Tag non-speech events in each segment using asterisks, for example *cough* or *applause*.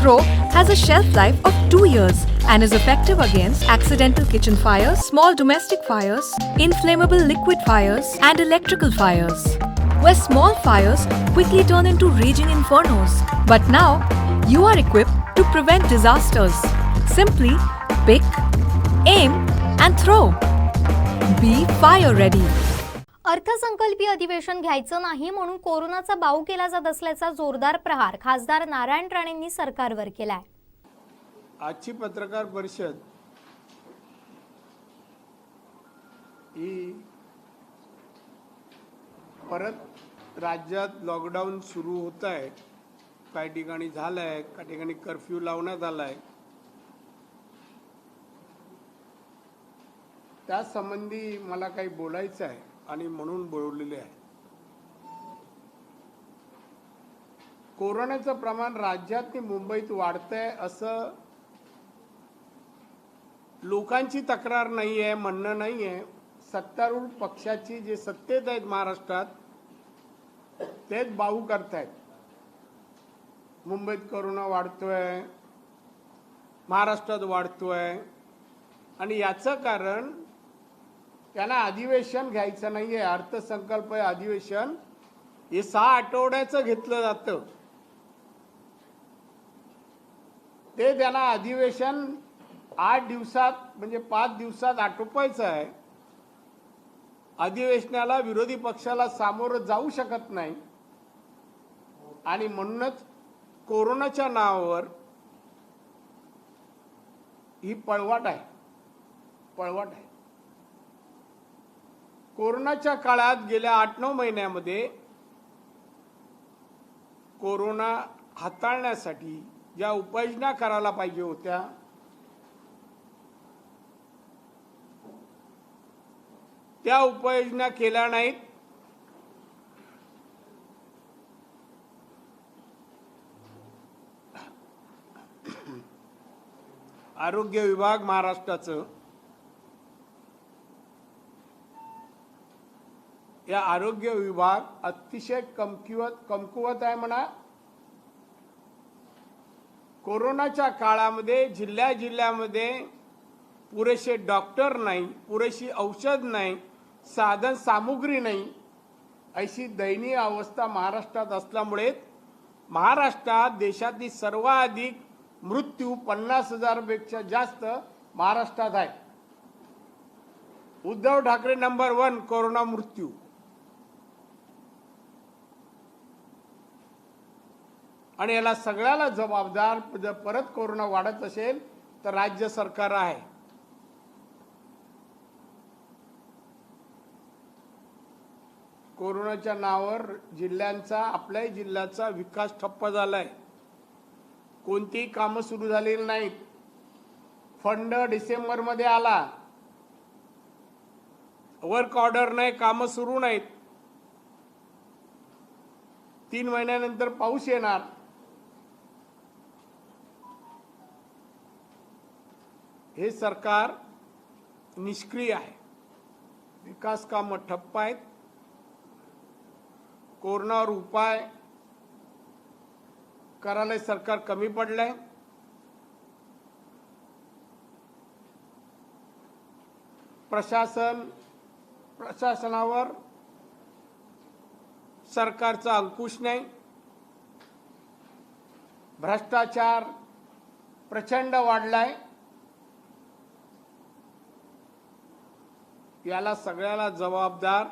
Throw has a shelf life of 2 years and is effective against accidental kitchen fires, small domestic fires, inflammable liquid fires, and electrical fires. Where small fires quickly turn into raging infernos. But now, you are equipped to prevent disasters. Simply pick, aim, and throw. Be fire ready. अर्थसंकल्पीय अधिवेशन घ्यायचं नाही म्हणून कोरोनाचा बाऊ केला जात असल्याचा जोरदार प्रहार खासदार नारायण राणेंनी सरकारवर केलाय. आजची पत्रकार परिषद ही परत राज्यात लॉकडाऊन सुरू होत आहे काही ठिकाणी झालं आहे काही ठिकाणी कर्फ्यू लावण्यात आला आहे त्या संबंधी मला काही बोलायचं आहे आणि म्हणून बोलवलेले आहे. कोरोनाचं प्रमाण राज्यात आणि मुंबईत वाढतंय असं लोकांची तक्रार नाही आहे म्हणणं नाही आहे सत्तारूढ पक्षाची जे सत्तेत आहेत महाराष्ट्रात तेच बाऊ करतायत. मुंबईत करोना वाढतोय महाराष्ट्रात वाढतोय. आणि याचं कारण त्यांना अधिवेशन घ्यायचं नाही आहे अर्थसंकल्प अधिवेशन. हे सहा आठवड्याचं घेतलं जातं. ते त्यांना अधिवेशन आठ दिवसात म्हणजे पाच दिवसात आटोपायचं आहे. अधिवेशनाला विरोधी पक्षाला सामोरं जाऊ शकत नाही. आणि म्हणूनच कोरोनाच्या नावावर ही पळवाट आहे. पळवाट आहे. कोरोनाच्या काळात गेल्या आठ नऊ महिन्यामध्ये कोरोना हाताळण्यासाठी ज्या उपाययोजना करायला पाहिजे होत्या त्या उपाययोजना केल्या नाहीत. आरोग्य विभाग महाराष्ट्राचं या आरोग्य विभाग अतिशय कमकुवत कमकुवत आहे म्हणा. कोरोनाच्या काळामध्ये जिल्ह्या जिल्ह्यामध्ये पुरेसे डॉक्टर नाही पुरेशी औषध नाही साधन सामुग्री नाही. अशी दयनीय अवस्था महाराष्ट्रात असल्यामुळे महाराष्ट्रात देशातील सर्वाधिक मृत्यू पन्नास हजारपेक्षा जास्त महाराष्ट्रात आहे. Uddhav Thackeray number one corona मृत्यू. आणि याला सगळ्याला जबाबदार जर परत कोरोना वाढत असेल तर राज्य सरकार आहे. कोरोनाच्या नावावर जिल्ह्यांचा आपल्याही जिल्ह्याचा विकास ठप्प झालाय. कोणतीही कामं सुरू झालेली नाहीत. फंड डिसेंबरमध्ये आला. वर्क ऑर्डर नाही कामं सुरू नाहीत. तीन महिन्यानंतर पाऊस येणार. हे सरकार निष्क्रिय आहे. विकास कामं ठप्प आहेत. कोरोनावर उपाय करायला सरकार कमी पडलंय. प्रशासन प्रशासनावर सरकारचा अंकुश नाही. भ्रष्टाचार प्रचंड वाढलाय. याला सगळ्याला जबाबदार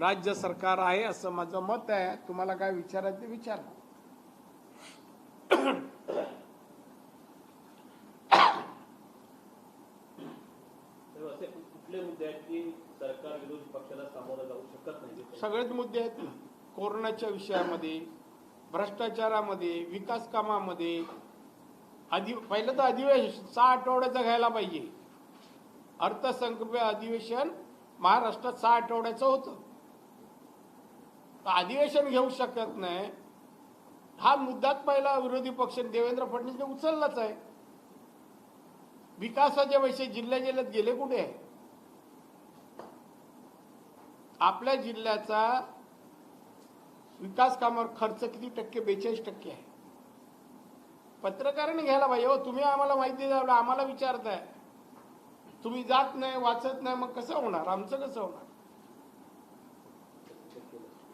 राज्य सरकार आहे असं माझं मत आहे. तुम्हाला काय विचारायचं विचारा. सगळेच मुद्दे आहेत ना. कोरोनाच्या विषयामध्ये भ्रष्टाचारामध्ये विकास कामामध्ये अधि पहिलं तर अधिवेशन सहा आठवड्याचं घ्यायला पाहिजे. अर्थसंकल्पीय अधिवेशन महाराष्ट्रात सहा आठवड्याचं होतं. तर अधिवेशन घेऊ शकत नाही. हा मुद्दाच पहिला विरोधी पक्ष देवेंद्र फडणवीसने उचललाच आहे. विकासाचे पैसे जिल्ह्या जिल्ह्यात गेले कुठे? आहे आपल्या जिल्ह्याचा विकास कामावर खर्च किती टक्के? बेचाळीस टक्के आहे. पत्रकारांनी घ्यायला पाहिजे. हो तुम्ही आम्हाला माहिती द्यावं आम्हाला विचारताय. तुम्ही जात नाही वाचत नाही मग कसं होणार? आमचं कसं होणार.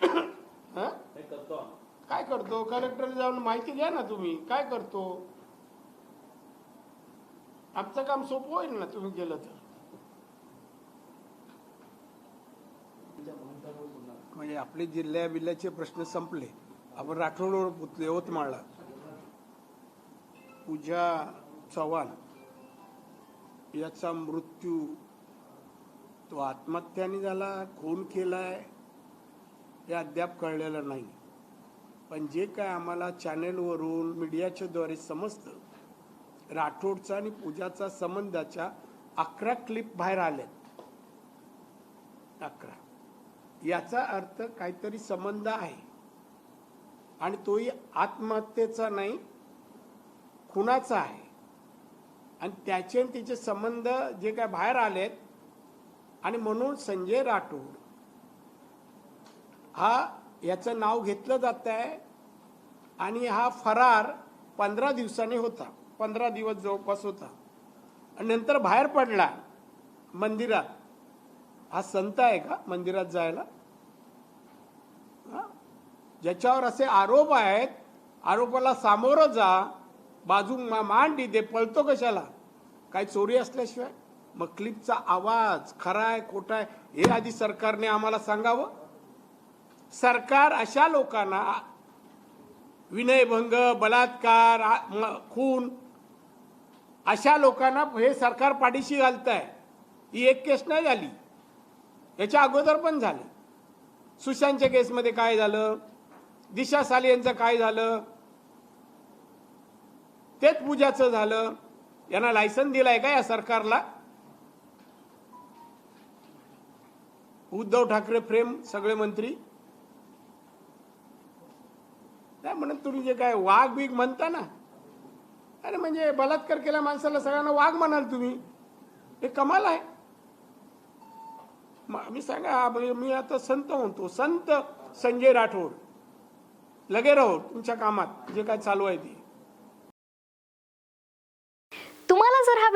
*coughs* काय करतो? कलेक्टर जाऊन माहिती द्या ना तुम्ही. काय करतो? आमचं काम सोपं होईल ना तुम्ही गेलं तर? म्हणजे आपले जिल्ह्या बिल्ल्याचे प्रश्न संपले. आपण राठोडवर पुतले यवतमाळला. पूजा चव्हाण. याचा मृत्यू तो आत्महत्याने झाला खून केला आहे हे अद्याप कळलेलं नाही. पण जे काय आम्हाला चॅनेलवरून मीडियाच्या द्वारे समजतं राठोडचा आणि पूजाचा संबंधाच्या अकरा क्लिप बाहेर आल्यात अकरा. याचा अर्थ काहीतरी संबंध आहे. आणि तोही आत्महत्येचा नाही खुनाचा आहे. आणि त्याचे आणि तिचे संबंध जे काय बाहेर आलेत आणि म्हणून संजय राठोड हा याचं नाव घेतलं जात आहे आणि हा फरार पंधरा दिवसांनी होता पंधरा दिवस जवळपास होता. आणि नंतर बाहेर पडला मंदिरात. हा संत आहे का मंदिरात जायला? हा? ज्याच्यावर असे आरोप आहेत आरोपाला सामोरं जा बाजू मा- मांडी दे पळतो कशाला? काय चोरी असल्याशिवाय? मग क्लिपचा आवाज खरा आहे आहे हे आधी सरकारने आम्हाला सांगावं? सरकार अशा लोकांना विनयभंग बलात्कार आ- खून अशा लोकांना हे सरकार पाठीशी घालत आहे ही एक केस नाही झाली. याच्या अगोदर पण झाले. सुशांतच्या केसमध्ये काय झालं? दिशा साली यांचं काय झालं? तेच पूजाचं झालं. यांना लायसन दिलाय का या सरकारला? उद्धव ठाकरे फ्रेम सगळे मंत्री. नाही म्हणत तुम्ही जे काय वाघ बीग म्हणता ना अरे म्हणजे बलात्कार केल्या माणसाला सगळ्यांना वाघ म्हणाल तुम्ही. हे कमाल आहे. मी सांगा मी आता संत म्हणतो. संत संजय राठोड. लगे राहो तुमच्या कामात जे काय चालू आहे ते.